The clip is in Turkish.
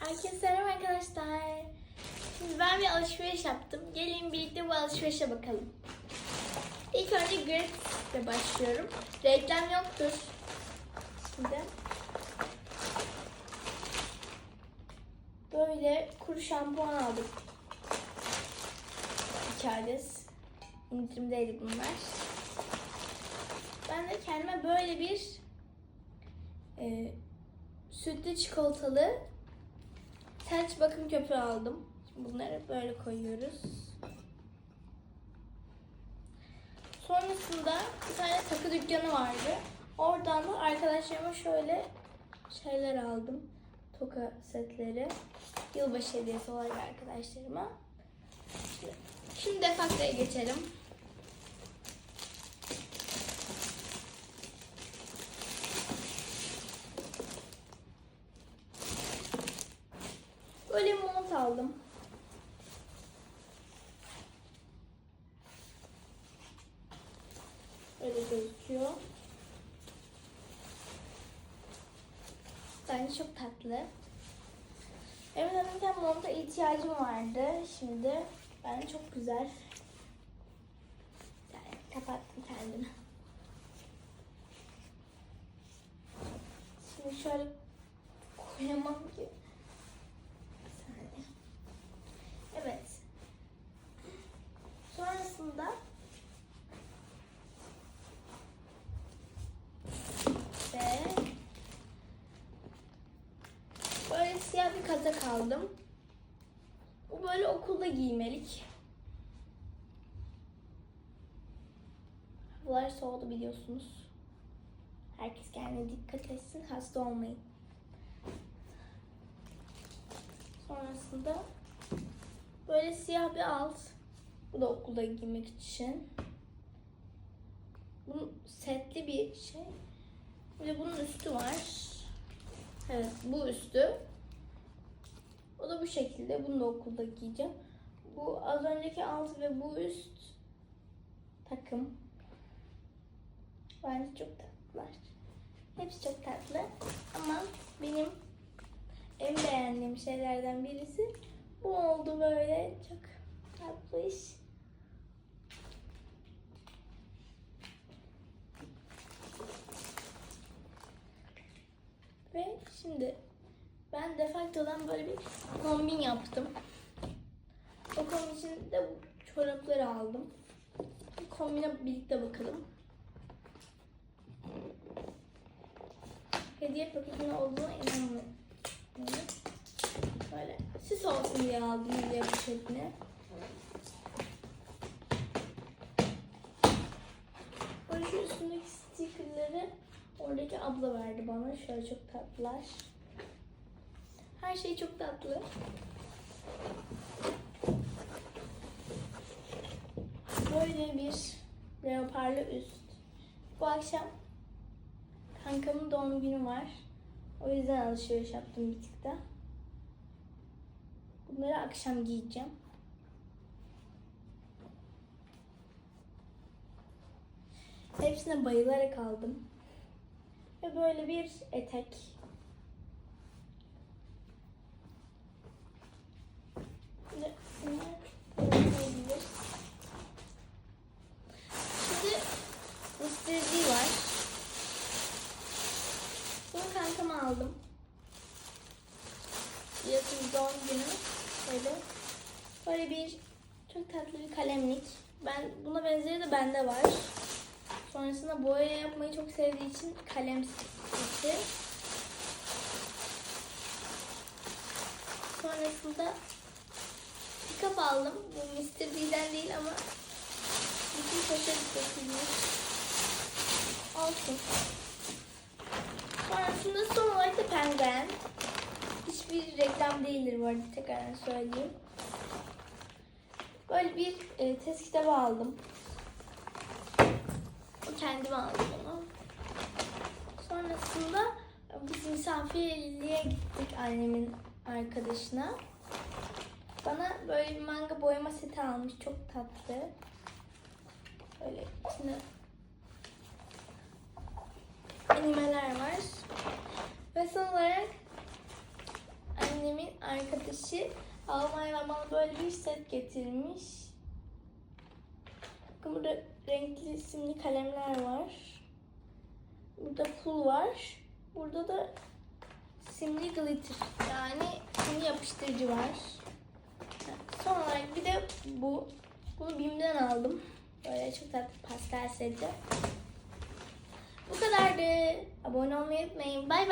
Herkese merhaba arkadaşlar. Şimdi ben bir alışveriş yaptım. Gelin birlikte bu alışverişe bakalım. İlk önce Gratis'le başlıyorum. Reklam yoktur. Şimdi böyle kuru şampuan aldık. İki adet. İndirimdeydi bunlar. Ben de kendime böyle bir e, sütlü çikolatalı saç bakım köpüğü aldım. Bunları böyle koyuyoruz. Sonrasında bir tane takı dükkanı vardı. Oradan da arkadaşlarıma şöyle şeyler aldım. Toka setleri. Yılbaşı hediyesi olarak arkadaşlarıma. Şimdi, şimdi geçelim. Aldım. Öyle gözüküyor. Bence çok tatlı. Evet alırken monta ihtiyacım vardı. Şimdi ben çok güzel. Yani kapattım kendimi. Şimdi şöyle koyamam ki. Bir saniye. Evet. Sonrasında ve böyle siyah bir kazak aldım. Bu böyle okulda giymelik. Havalar soğudu biliyorsunuz. Herkes kendine dikkat etsin, hasta olmayın. Sonrasında böyle siyah bir alt. Bu da okulda giymek için. Bu setli bir şey. Bir de bunun üstü var. Evet bu üstü. Bu şekilde. Bunu da okulda giyeceğim. Bu az önceki alt ve bu üst takım. Bence çok tatlılar. Hepsi çok tatlı. Ama benim en beğendiğim şeylerden birisi bu oldu böyle. Çok tatlı iş. Ve şimdi ben defaktodan böyle bir kombin yaptım. O kombin için de bu çorapları aldım. Kombine birlikte bakalım. Hediye paketinde olduğuna inanmıyorum. Böyle süs olsun diye aldım hediye paketini. Böyle şu üstündeki stickerları oradaki abla verdi bana. Şöyle çok tatlılar. Her şey çok tatlı. Böyle bir leoparlı üst. Bu akşam kankamın doğum günü var. O yüzden alışveriş yaptım bir tık da. Bunları akşam giyeceğim. Hepsine bayılarak aldım. Ve böyle bir etek. Ve bunlar olabilir. Şimdi Mr. D var. Kankama aldım. Yatın doğum günü. Böyle. Böyle bir çok tatlı bir kalemlik. Ben buna benzeri de bende var. Sonrasında boya yapmayı çok sevdiği için kalem seti. Sonrasında bir kap aldım. Bu Mr. D'den değil ama bütün poşet dökülmüş. Olsun. Penguen. Hiçbir reklam değildir bu arada tekrardan söyleyeyim. Böyle bir e, test kitabı aldım. Kendim aldım onu. Sonrasında biz misafirliğe gittik annemin arkadaşına. Bana böyle bir manga boyama seti almış. Çok tatlı. Böyle içinde animeler var. Ve son olarak annemin arkadaşı Almanya'dan bana böyle bir set getirmiş. Bakın burada renkli simli kalemler var. Burada pul var. Burada da simli glitter yani simli yapıştırıcı var. Son olarak bir de bu. Bunu Bim'den aldım. Böyle çok tatlı pastel seti. Bu kadardı. Abone olmayı unutmayın. Bay bay.